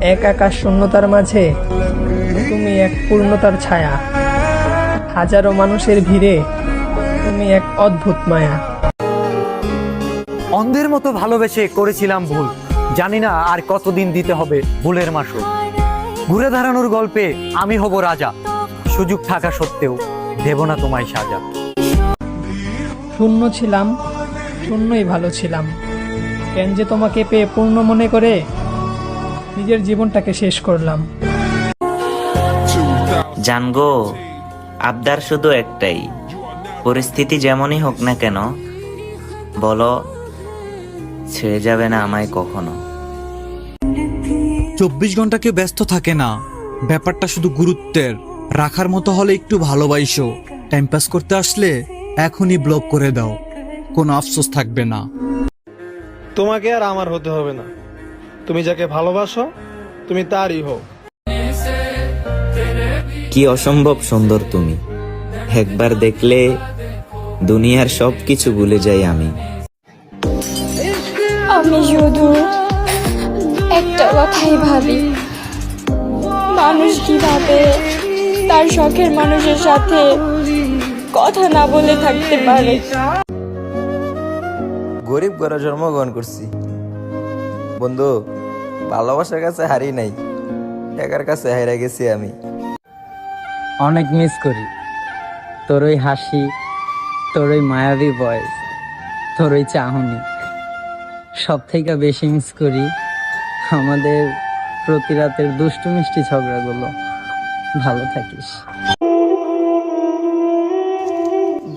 এক আকাশ শূন্যতার মাঝে তুমি এক পূর্ণতার ছায়া। হাজারো মানুষের ভিড়ে তুমি এক অদ্ভুত মায়া। অন্ধের মতো ভালোবেসে করেছিলাম ভুল। জানি না আর কতদিন দিতে হবে ভুলের মাসুল। ঘুরে দাঁড়ানোর গল্পে আমি হব রাজা। সুযোগ থাকা সত্ত্বেও দেব না তোমায় সাজা। শূন্য ছিলাম শূন্যই ভালো ছিলাম। কেন যে তোমাকে পেয়ে পূর্ণ মনে করে নিজের জীবনটাকে শেষ করলাম। জানগো আবদার শুধু একটাই। পরিস্থিতি যেমনই হোক না কেন বলো ছেড়ে যাবে না আমায় কখনো। চব্বিশ ঘণ্টা কেউ ব্যস্ত থাকে না। ব্যাপারটা শুধু গুরুত্বের। রাখার মতো হলে একটু ভালোবাসো। টাইম পাস করতে আসলে এখনই ব্লক করে দাও। কোনো আফসোস থাকবে না। তোমাকে আর আমার হতে হবে না। তুমি যাকে ভালোবাসো তুমি তারই হও কি অসম্ভব সুন্দর তুমি। একবার দেখলে দুনিয়ার সব কিছু ভুলে যাই আমি। আমি শুধু একটা কথাই ভাবি। মানুষ কীভাবে তার শখের মানুষের সাথে কথা না বলে থাকতে পারে? গরিব ঘরে জন্মগ্রহণ করছি। বন্ধু ভালোবাসার কাছে হারি নাই। টাকার কাছে হারা গেছি আমি। অনেক মিস করি। তোর ওই হাসি তোর ওই মায়াবী বয়স তোর ওই চাহনি সব থেকে বেশি মিস করি আমাদের প্রতি রাতের দুষ্টু মিষ্টি ঝগড়াগুলো। ভালো থাকিস।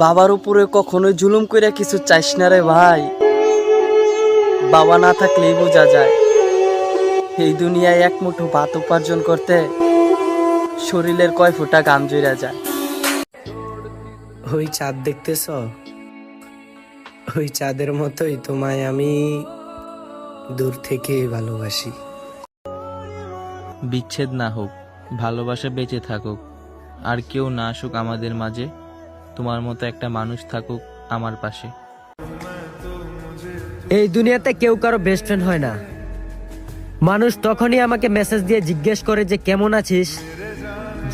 বাবার উপরে কখনোই জুলুম কইরা কিছু চাইস না রে ভাই। বাবা না থাকলেই বোঝা যায়। এই দুনিয়ায় এক মুঠো ভাত উপার্জন করতে শরীরের কয় ফোঁটা গাম জইরা যায়? ওই চাঁদ দেখতেছ? ওই চাঁদের মতোই তোমায় আমি দূর থেকে ভালোবাসি। বিচ্ছেদ না হোক ভালোবাসা বেঁচে থাকুক আর কেউ না আসুক আমাদের মাঝে তোমার মতো একটা মানুষ থাকুক আমার পাশে। এই দুনিয়াতে কেউ কারও বেস্ট ফ্রেন্ড হয় না। মানুষ তখনই আমাকে মেসেজ দিয়ে জিজ্ঞেস করে যে কেমন আছিস?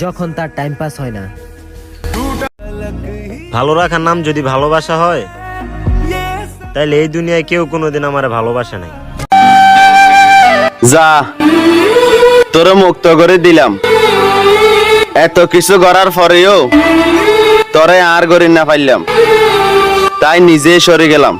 যখন তার টাইম পাস হয় না। ভালো রাখার নাম যদি ভালোবাসা হয় তাহলে এই দুনিয়ায় কেউ কোনোদিন আমার ভালোবাসে নাই। যা তোরে মুক্ত করে দিলাম। এত কিছু করার পরেও তোরে আর করি না পাইলাম। তাই নিজে সরে গেলাম।